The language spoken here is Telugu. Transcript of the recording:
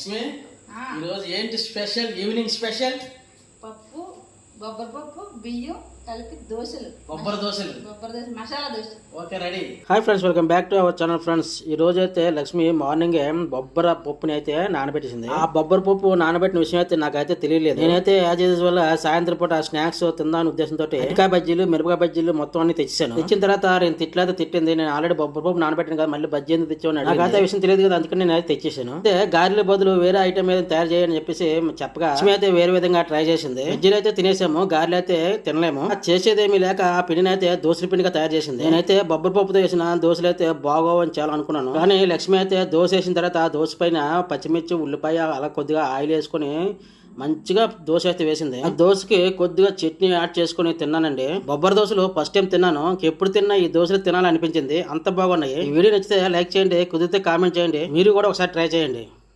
లక్ష్మి ఆ. ఈరోజు ఏంటి స్పెషల్ ఈవినింగ్ స్పెషల్ పప్పు బొబ్బరి పప్పు బియ్యం కలిపి దోశలు. దోశలు. బొబ్బరి dosa masala dosa. Okay ready. Hi friends welcome back to our channel friends. ఈ రోజు అయితే లక్ష్మి మార్నింగ్ బొబ్బర పప్పుని అయితే నానబెట్టేసింది. ఆ బొబ్బర పప్పు నానబెట్టిన విషయం అయితే నాకైతే తెలియలేదు. నేనైతే యాజ్ యూజువల్ సాయంత్రం పూట స్నాక్స్ తిందాని ఉద్దేశంతో అరటికాయ బజ్జీలు మిరపకాయ బజ్జీలు మొత్తం అన్ని తెచ్చాను తెచ్చిన తర్వాత నేను తిట్లయితే తిట్టింది. నేను ఆల్రెడీ బొబ్బర పప్పు నానబెట్టిన కదా మళ్ళీ బజ్జీ ఎందుకు తెచ్చాను నాకైతే విషయం తెలియదు కదా అందుకని నేను అయితే తెచ్చేసాను అయితే గారెల బదులు వేరే ఐటమ్ ఏదైనా తయారు చేయని చెప్పేసి చెప్పగా లక్ష్మి అయితే వేరే విధంగా ట్రై చేసింది. బజ్జీలు అయితే తినేసాము గారెలు అయితే తినలేము. చేసేదేమీ లేక ఆ పిండిని అయితే దోశల పిండిగా తయారు చేసింది. నేనైతే బొబ్బరి పప్పుతో వేసిన దోశలు అయితే బాగోవని చాలా అనుకున్నాను. కానీ లక్ష్మి అయితే దోశ వేసిన తర్వాత ఆ దోశ పైన పచ్చిమిర్చి ఉల్లిపాయ అలా కొద్దిగా ఆయిల్ వేసుకొని మంచిగా దోశ అయితే వేసింది. ఆ దోశకి కొద్దిగా చట్నీ యాడ్ చేసుకుని తిన్నానండి. బొబ్బరి దోశలు ఫస్ట్ టైం తిన్నాను. ఎప్పుడు తిన్నా ఈ దోశలు తినాలనిపించింది. అంత బాగున్నాయి. ఈ వీడియో నచ్చితే లైక్ చేయండి కుదిరితే కామెంట్ చేయండి. మీరు కూడా ఒకసారి ట్రై చేయండి.